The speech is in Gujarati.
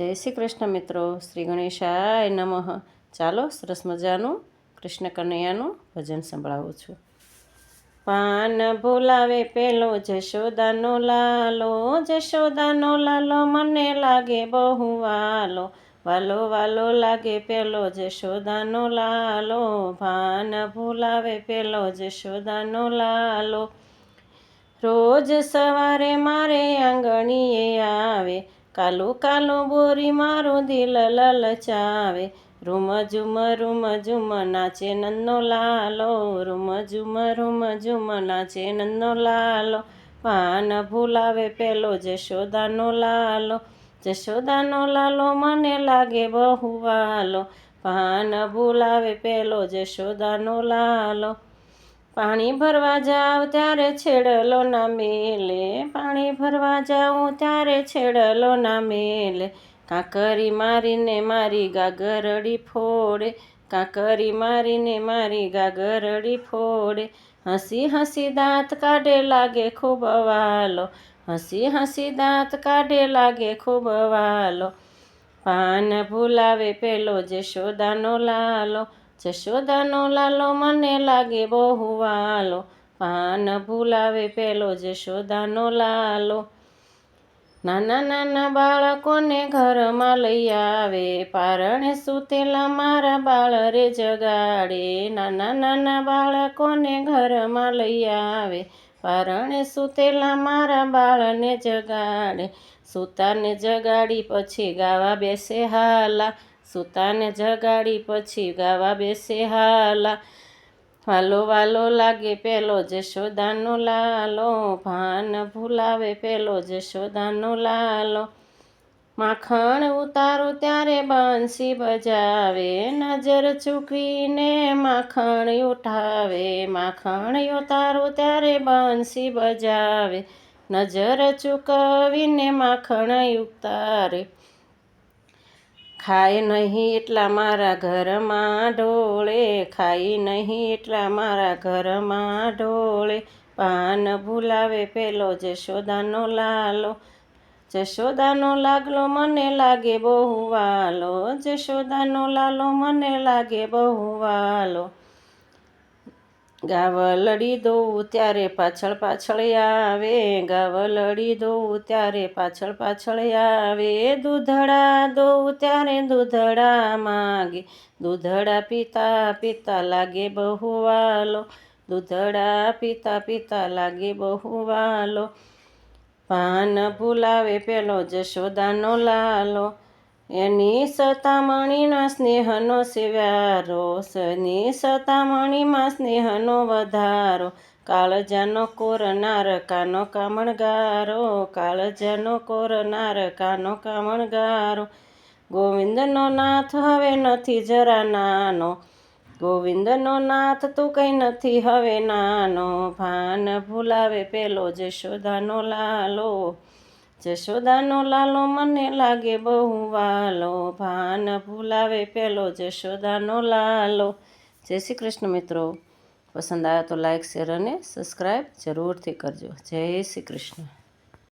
જય શ્રી કૃષ્ણ મિત્રો. શ્રી ગણેશાય નમઃ. ચાલો સરસ મજાનું કૃષ્ણ કનૈયાનું ભજન સંભળાવું છું. પાન ભૂલાવે પેલો જશોદાનો લાલો જશોદાનો લાલો મને લાગે બહુ વાલો. વાલો વાલો લાગે પેલો જશોદાનો લાલો. ભાન ભૂલાવે પેલો જશોદાનો લાલો. રોજ સવારે મારે આંગણીએ આવે. કાલું કાલો બોરી મારું દિલ લલચાવે રૂમ ઝુમ રૂમ ઝુમ, નાચે નંદનો લાલો. રૂમ ઝુમ રૂમ ઝુમ, નાચે નંદનો લાલો. પાન ભૂલાવે પેલો જશોદાનો લાલો. જશોદાનો લાલો મને લાગે બહુ વાલો. પાન ભૂલાવે પેલો જશોદાનો લાલો. પાણી ભરવા જાવ ત્યારે છેડલો ના મેલે. પાણી ભરવા જાઉં ત્યારે છેડલો ના મેલે. કાંકરી મારીને મારી ગાગરડી ફોડે. કાંકરી મારીને મારી ગાગરડી ફોડે. હસી હસી દાંત કાઢે લાગે ખૂબ વાલો હસી હસી દાંત કાઢે લાગે ખૂબ વાલો પાન ભૂલાવે પેલો જશોદાનો લાલો. જશોદાનો લાલો મને લાગે બહુ વાલો. પાન ભૂલાવે પેલો જશોદાનો લાલો. નાના નાના બાળકોને ઘરમાં લઈ આવે. પારણે સૂતેલા મારા બાળ રે જગાડે. નાના નાના બાળકોને ઘરમાં લઈ આવે. પારણે સૂતેલા મારા બાળને જગાડે. સૂતાને જગાડી પછી ગાવા બેસે હાલા. સુતાને જગાડી પછી ગાવા બેસે હાલા. વાલો વાલો લાગે પેલો જશોદાનો લાલો, ભાન ભૂલાવે પેલો જશોદાનો લાલો. માખણ ઉતારો ત્યારે બંસી બજાવે, નજર ચૂકવીને માખણ ઉઠાવે. માખણ ઉતારો ત્યારે બંસી બજાવે, નજર ચૂકવીને માખણ ઉતારે. ખાય નહીં એટલા મારા ઘરમાં ઢોળે ખાઈ નહીં એટલા મારા ઘરમાં ઢોળે. પાન ભૂલાવે પેલો જશોદાનો લાલો, જશોદાનો લાગલો મને લાગે બહુ વાલો, જશોદાનો લાલો મને લાગે બહુ વાલો. ગાવલડી દોઉં ત્યારે પાછળ પાછળ આવે ગાવલડી દોઉં ત્યારે પાછળ પાછળ આવે. દૂધડા દોઉં ત્યારે દૂધડા માગે. દૂધડા પીતા પીતા લાગે બહુ વાલો. દૂધડા પીતા પીતા લાગે બહુ વાલો. પાન ભૂલાવે પેલો જશોદાનો લાલો. એની સતામણીના સ્નેહનો સેવ્યારો સની સતામણીમાં સ્નેહનો વધારો, કાળજાનો કોરનાર, કાનો કામણગારો, કાળજાનો કોરનાર, કાનો કામણગારો. ગોવિંદનો નાથ હવે નથી જરા નાનો, ગોવિંદનો નાથ તું કંઈ નથી હવે નાનો. ભાન ભૂલાવે પેલો જશોદાનો લાલો જશોદાનો લાલો મને લાગે બહુ વાલો. ભાન ભૂલાવે પેલો જશોદાનો લાલો. જય શ્રી કૃષ્ણ મિત્રો. પસંદ આવ્યો તો લાઈક શેર અને સબસ્ક્રાઈબ જરૂરથી કરજો. જય શ્રી કૃષ્ણ.